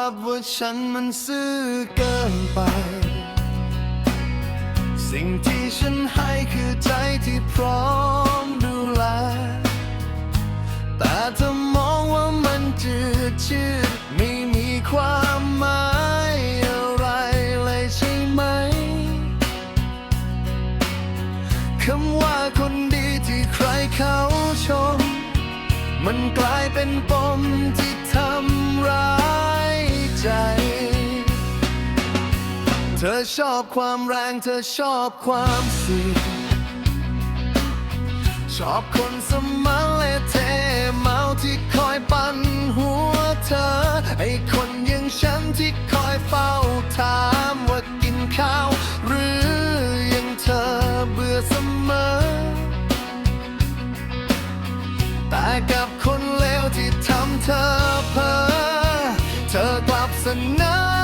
รับว่าฉันมันซื่อเกินไป สิ่งที่ฉันให้คือใจที่พร้อมดูแล แต่เธอมองว่ามันจืดชืดไม่มีความหมายอะไรเลยใช่ไหม คำว่าคนดีที่ใครเขาชม มันกลายเป็น เธอชอบความแรงเธอชอบความเสี่ยงชอบคนสมาเลเทเมาที่คอยปั่นหัวเธอ ไอคนอย่างฉันที่คอยเฝ้าถามว่ากินข้าว หรือยังเธอเบื่อเสมอ แต่กับคนเลวที่ทำเธอเพ้อเธอกลับเสนอ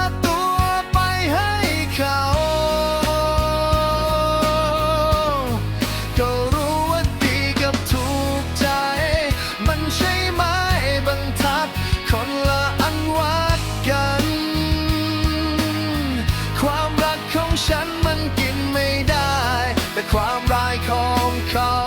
ความร้ายของเขา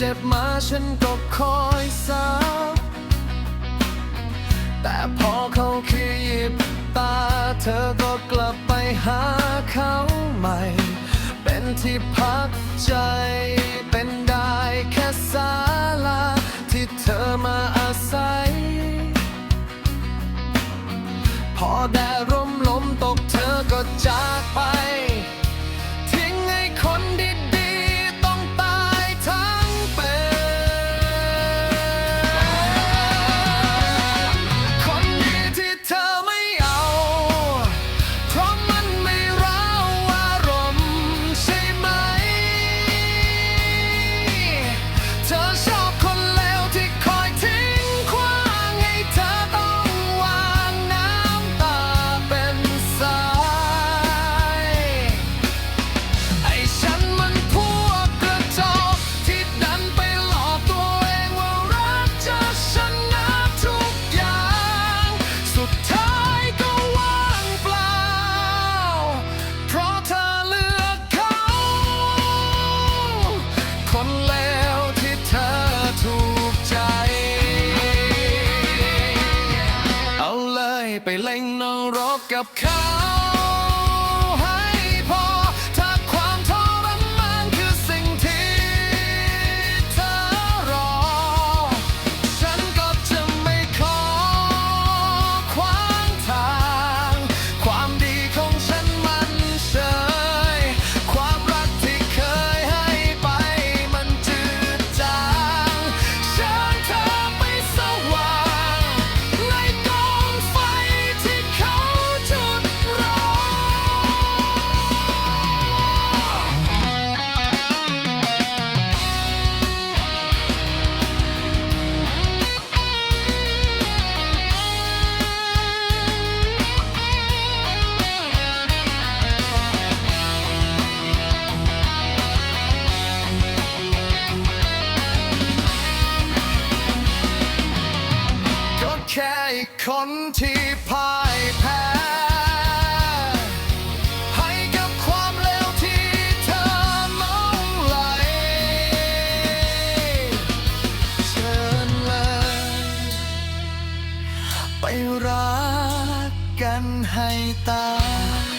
เจ็บมาฉันก็คอยซับแต่พอเขาขยิบตา เธอก็กลับไปหาเขาใหม่ เป็นที่พักใจ เป็นได้แค่ศาลาที่เธอมาอาศัย พอแดดร่มลมตกเธอก็จากไป ไปเล่งนรกกับเขา คนที่พ่ายแพ้ให้กับความเลวที่เธอมองไหลเชิญเลย ไปรักกันให้ตาย